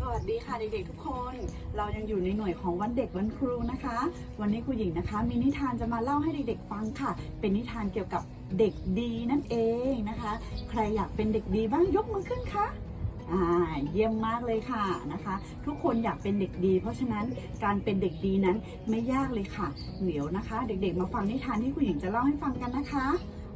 สวัสดีค่ะเด็กๆทุกคน เรายังอยู่ในหน่วยของวันเด็กวันครูนะคะ วันนี้ครูหญิงนะคะ มีนิทานจะมาเล่าให้เด็กๆฟังค่ะ เป็นนิทานเกี่ยวกับเด็กดีนั่นเองนะคะ ใครอยากเป็นเด็กดีบ้างยกมือขึ้นคะอ่าเยี่ยมมากเลยค่ะนะคะ ทุกคนอยากเป็นเด็กดี เพราะฉะนั้นการเป็นเด็กดีนั้นไม่ยากเลยค่ะเดี๋ยวนะคะ เด็กๆมาฟังนิทานที่ครูหญิงจะเล่าให้ฟังกันนะคะ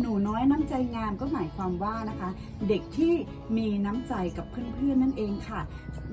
หนูน้อยน้ำใจงามก็หมายความว่านะคะ เด็กที่มีน้ำใจกับเพื่อนๆนั่นเองค่ะ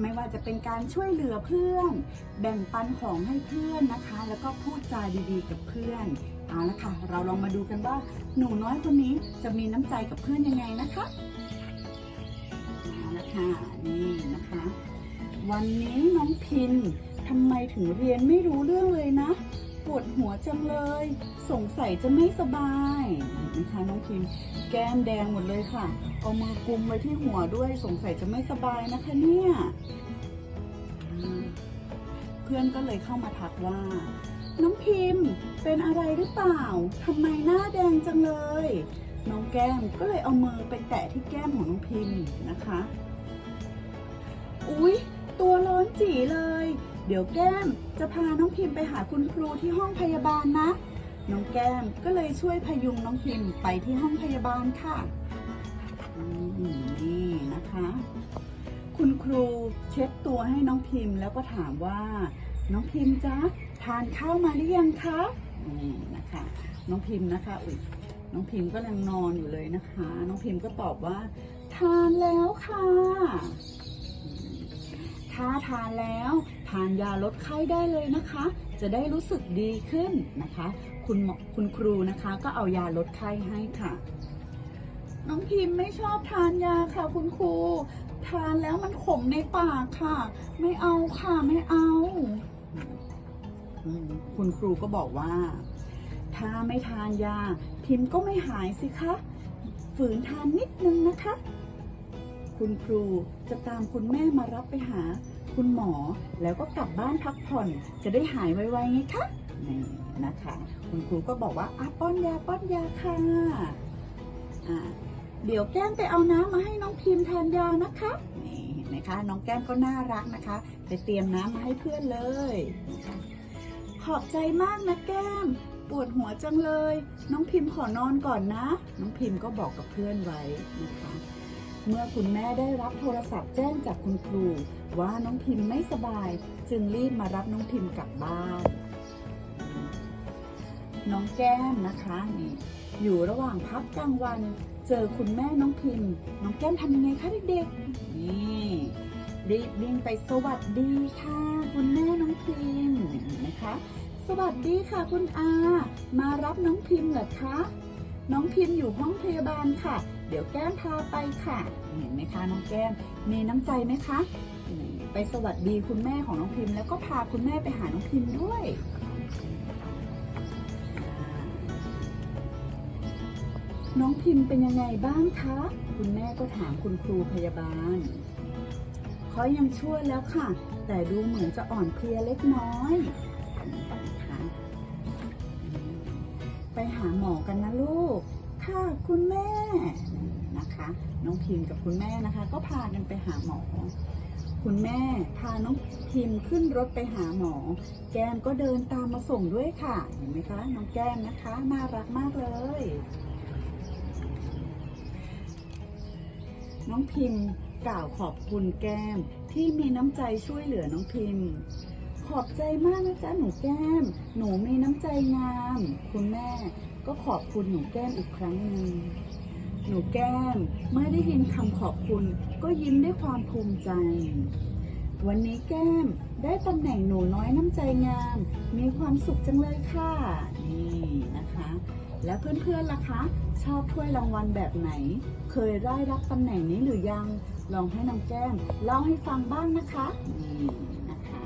ไม่ว่าจะเป็นการช่วยเหลือเพื่อน แบ่งปันของให้เพื่อนนะคะ แล้วก็พูดจาดีๆ กับเพื่อนเอาละค่ะ เราลองมาดูกันว่า หนูน้อยคนนี้จะมีน้ำใจกับเพื่อนยังไงนะคะเอาละค่ะนี่นะคะ วันนี้น้องพินทำไมถึงเรียนไม่รู้เรื่องเลยนะ ปวดหัวจังเลย สงสัยจะไม่สบาย นะคะน้องพิมแก้มแดงหมดเลยค่ะ เอามือกุมไว้ที่หัวด้วยสงสัยจะไม่สบายนะคะเนี่ยเพื่อนก็เลยเข้ามาทักว่า น้องพิมพ์เป็นอะไรหรือเปล่าทำไมหน้าแดงจังเลย น้องแก้มก็เลยเอามือไปแตะที่แก้มของน้องพิมพ์นะคะ อุ๊ย ตัวร้อนจีเลย เดี๋ยวแก้มจะพาน้องพิมพ์ไปหาคุณครูที่ห้องพยาบาลนะ น้องแก้มก็เลยช่วยพยุงน้องพิมพ์ไปที่ห้องพยาบาลค่ะนี่นะคะ คุณครูเช็ดตัวให้น้องพิมพ์แล้วก็ถามว่า น้องพิมพ์จ๊ะทานข้าวมาหรือยังคะนี่นะคะ น้องพิมพ์นะคะอุ๊ยน้องพิมพ์ก็ยังนอนอยู่เลยนะคะ น้องพิมพ์ก็ตอบว่า ทานแล้วค่ะถ้าทานแล้ว ทานยาลดไข้ได้เลยนะคะ จะได้รู้สึกดีขึ้นนะคะ คุณหมอคุณครูนะคะ ก็เอายาลดไข้ให้ค่ะ น้องพิมพ์ไม่ชอบทานยาค่ะ คุณครู ทานแล้วมันขมในปากค่ะ ไม่เอาค่ะไม่เอาคุณครูก็บอกว่า ถ้าไม่ทานยา พิมพ์ก็ไม่หายสิคะฝืนทานนิดนึงนะคะ คุณครูจะตามคุณแม่มารับไปหา คุณหมอแล้วก็กลับบ้านพักผ่อนจะได้หายไวๆไงคะ นะคะ คุณครูก็บอกว่าอะป้อนยาป้อนยาค่ะอ่าเดี๋ยวแก้มไปเอาน้ำมาให้น้องพิมพ์ทนยานะคะนี่เห็นไหมคะ น้องแก้มก็น่ารักนะคะ ไปเตรียมน้ำมาให้เพื่อนเลยนะคะขอบใจมากนะแก้ม ปวดหัวจังเลย น้องพิมพ์ขอนอนก่อนนะ น้องพิมพ์ก็บอกกับเพื่อนไว้นะคะ เมื่อคุณแม่ได้รับโทรศัพท์แจ้งจากคุณครู ว่าน้องพิมพ์ไม่สบาย จึงรีบมารับน้องพิมพ์กลับบ้าน น้องแก้มนะคะนี่อยู่ระหว่างพักกลางวัน เจอคุณแม่น้องพิมน้องแก้มทำยังไงคะเด็กๆนี่รีบวิ่งไปสวัสดีค่ะ คุณแม่น้องพิมนไหมคะ สวัสดีค่ะคุณอา มารับน้องพิมเหรอคะน้องพิมพ์อยู่ห้องพยาบาลค่ะ เดี๋ยวแก้มพาไปค่ะ เห็นไหมคะน้องแก้ม มีน้ำใจไหมคะ ไปสวัสดีคุณแม่ของน้องพิมพ์แล้วก็พาคุณแม่ไปหาน้องพิมพ์ด้วย น้องพิมพ์เป็นยังไงบ้างคะ คุณแม่ก็ถามคุณครูพยาบาลเขายังช่วยแล้วค่ะ แต่ดูเหมือนจะอ่อนเพลียเล็กน้อยไปหาหมอกันนะลูก ค่ะคุณแม่นะคะ น้องพิมพ์กับคุณแม่นะคะ ก็พากันไปหาหมอ คุณแม่พาน้องพิมพ์ขึ้นรถไปหาหมอ แก้มก็เดินตามมาส่งด้วยค่ะ เห็นไหมคะ น้องแก้มนะคะ น่ารักมากเลย น้องพิมพ์กล่าวขอบคุณแก้มที่มีน้ำใจช่วยเหลือน้องพิมพ์ ขอบใจมากนะจ๊ะหนูแก้ม หนูมีน้ำใจงาม คุณแม่ก็ขอบคุณหนูแก้มอีกครั้งหนึ่งหนูแก้มเมื่อได้ยินคำขอบคุณก็ยิ้มด้วยความภูมิใจ วันนี้แก้มได้ตำแหน่งหนูน้อยน้ำใจงาม มีความสุขจังเลยค่ะนี่นะคะ และเพื่อนๆล่ะคะ ชอบถ้วยรางวัลแบบไหน เคยได้รับตำแหน่งนี้หรือยัง ลองให้น้องแก้มเล่าให้ฟังบ้างนะคะนี่นะคะ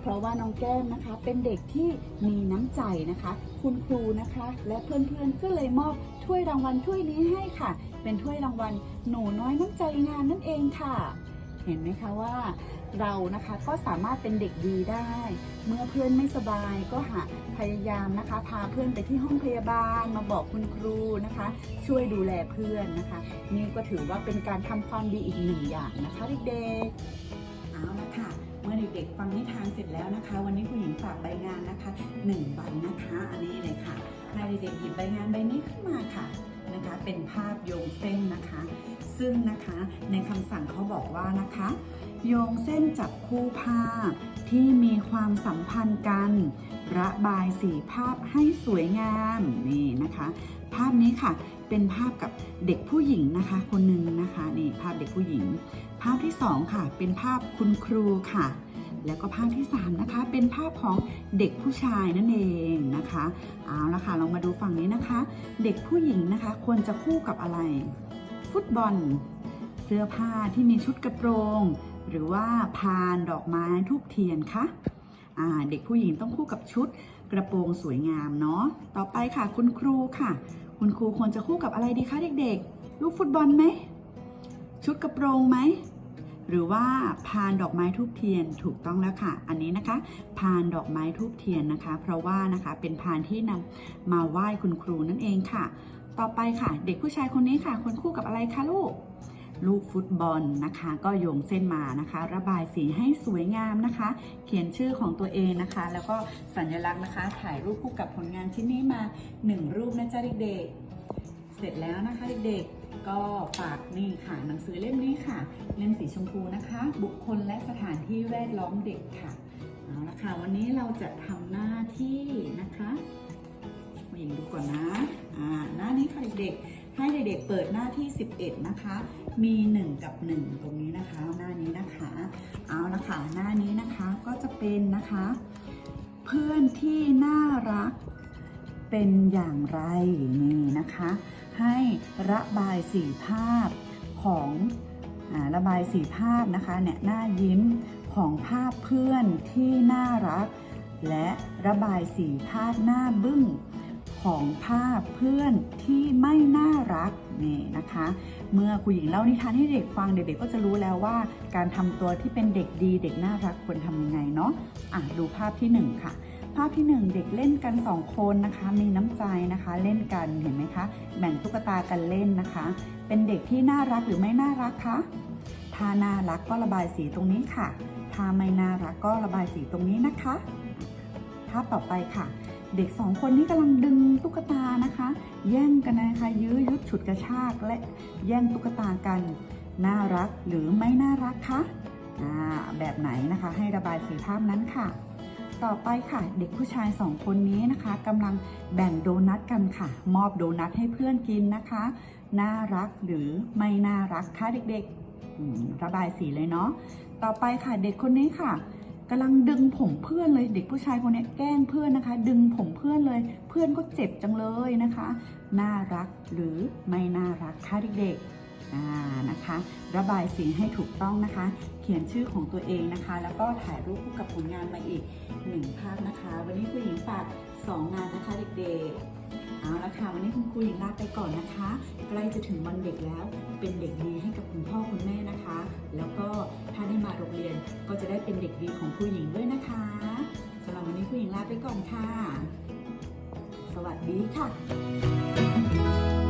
เพราะว่าน้องแก้มนะคะ เป็นเด็กที่มีน้ำใจนะคะ คุณครูนะคะ และเพื่อนๆก็เลยมอบถ้วยรางวัลถ้วยนี้ให้ค่ะ เป็นถ้วยรางวัลหนูน้อยน้ำใจงานนั่นเองค่ะ เห็นไหมคะว่า เรานะคะก็สามารถเป็นเด็กดีได้ เมื่อเพื่อนไม่สบายก็หาพยายามนะคะ พาเพื่อนไปที่ห้องพยาบาลมาบอกคุณครูนะคะ ช่วยดูแลเพื่อนนะคะ นี่ก็ถือว่าเป็นการทำความดีอีกหนึ่งอย่างนะคะเด็กๆเอาละค่ะเมื่อเด็กๆฟังนิทานเสร็จแล้วนะคะ วันนี้คุณหญิงฝากใบงานนะคะหนึ่งใบนะคะ อันนี้เลยค่ะให้เด็กๆหยิบใบงานใบนี้ขึ้นมาค่ะนะคะ เป็นภาพโยงเส้นนะคะ ซึ่งนะคะในคำสั่งเขาบอกว่านะคะ โยงเส้นจับคู่ภาพที่มีความสัมพันธ์กัน ระบายสีภาพให้สวยงามนี่นะคะ ภาพนี้ค่ะเป็นภาพกับเด็กผู้หญิงนะคะ คนหนึ่งนะคะนี่ภาพเด็กผู้หญิง ภาพที่สองค่ะ เป็นภาพคุณครูค่ะแล้วก็ภาพที่สามนะคะ เป็นภาพของเด็กผู้ชายนั่นเองนะคะเอาละค่ะลองมาดูฝั่งนี้นะคะ เด็กผู้หญิงนะคะ ควรจะคู่กับอะไร ฟุตบอล เสื้อผ้าที่มีชุดกระโปรง หรือว่าพานดอกไม้ทูบเทียนคะอ่าเด็กผู้หญิงต้องคู่กับชุดกระโปรงสวยงามเนาะต่อไปค่ะคุณครูค่ะ คุณครูควรจะคู่กับอะไรดีคะเด็กๆ ลูกฟุตบอลไหมชุดกระโปรงไหมหรือว่าพานดอกไม้ทูบเทียนถูกต้องแล้วค่ะ อันนี้นะคะ พานดอกไม้ทูบเทียนนะคะ เพราะว่านะคะเป็นพานที่นำมาไหว้คุณครูนั่นเองค่ะ ต่อไปค่ะ เด็กผู้ชายคนนี้ค่ะควรคู่กับอะไรคะลูก ลูกฟุตบอลนะคะ ก็โยงเส้นมานะคะ ระบายสีให้สวยงามนะคะ เขียนชื่อของตัวเองนะคะ แล้วก็สัญลักษณ์นะคะ ถ่ายรูปคู่กับผลงานชิ้นนี้มาหนึ่งรูปนะจ๊ะเด็กๆเสร็จแล้วนะคะเด็กๆก็ฝากนี่ค่ะหนังสือเล่มนี้ค่ะ เล่มสีชมพูนะคะ บุคคลและสถานที่แวดล้อมเด็กค่ะเอาละค่ะวันนี้เราจะทำหน้าที่นะคะ หญิงดูก่อนนะอ่าหน้านี้ค่ะเด็กๆ ให้เด็กๆเปิดหน้าที่ 11 นะคะ มี 1 กับ 1 ตรงนี้นะคะ หน้านี้นะคะ เอาละค่ะหน้านี้นะคะก็จะเป็นนะคะ เพื่อนที่น่ารักเป็นอย่างไรนี่นะคะ ให้ระบายสีภาพของอระบายสีภาพนะคะเนี่ยหน้ายิ้มของภาพเพื่อนที่น่ารัก และระบายสีภาพหน้าบึ้ง ของภาพเพื่อนที่ไม่น่ารักนี่นะคะ เมื่อครูหญิงเล่านิทานให้เด็กฟังเด็กๆก็จะรู้แล้วว่า การทำตัวที่เป็นเด็กดีเด็กน่ารักควรทำยังไงเนาะอะดูภาพที่หนึ่งค่ะ ภาพที่หนึ่งเด็กเล่นกันสองคนนะคะ มีน้ำใจนะคะ เล่นกันเห็นไหมคะ แบ่งตุ๊กตากันเล่นนะคะ เป็นเด็กที่น่ารักหรือไม่น่ารักคะถ้าน่ารักก็ระบายสีตรงนี้ค่ะถ้าไม่น่ารักก็ระบายสีตรงนี้นะคะภาพต่อไปค่ะ เด็กสองคนนี้กำลังดึงตุ๊กตานะคะ แย่งกันนะคะ ยื้อยุดฉุดกระชากและแย่งตุ๊กตากัน น่ารักหรือไม่น่ารักคะแบบไหนนะคะให้ระบายสีภาพนั้นค่ะ ต่อไปค่ะเด็กผู้ชายสองคนนี้นะคะกำลังแบ่งโดนัทกันค่ะ มอบโดนัทให้เพื่อนกินนะคะ น่ารักหรือไม่น่ารักคะเด็กๆระบายสีเลยเนาะต่อไปค่ะเด็กคนนี้ค่ะ กำลังดึงผมเพื่อนเลยเด็กผู้ชายคนนี้แกล้งเพื่อนนะคะ ดึงผมเพื่อนเลย เพื่อนก็เจ็บจังเลยนะคะ น่ารักหรือไม่น่ารักคะเด็กๆนะคะ ระบายสีให้ถูกต้องนะคะ เขียนชื่อของตัวเองนะคะ แล้วก็ถ่ายรูปคู่กับผลงานมาอีกหนึ่งภาพนะคะ วันนี้คุณหญิงฝากสองงานนะคะเด็กๆ เอาละค่ะวันนี้คุณครูหญิงลาไปก่อนนะคะ ใกล้จะถึงวันเด็กแล้ว เป็นเด็กดีให้กับคุณพ่อคุณแม่นะคะ แล้วก็ถ้าได้มาโรงเรียนก็จะได้เป็นเด็กดีของครูหญิงด้วยนะคะสำหรับวันนี้ครูหญิงลาไปก่อนค่ะ สวัสดีค่ะ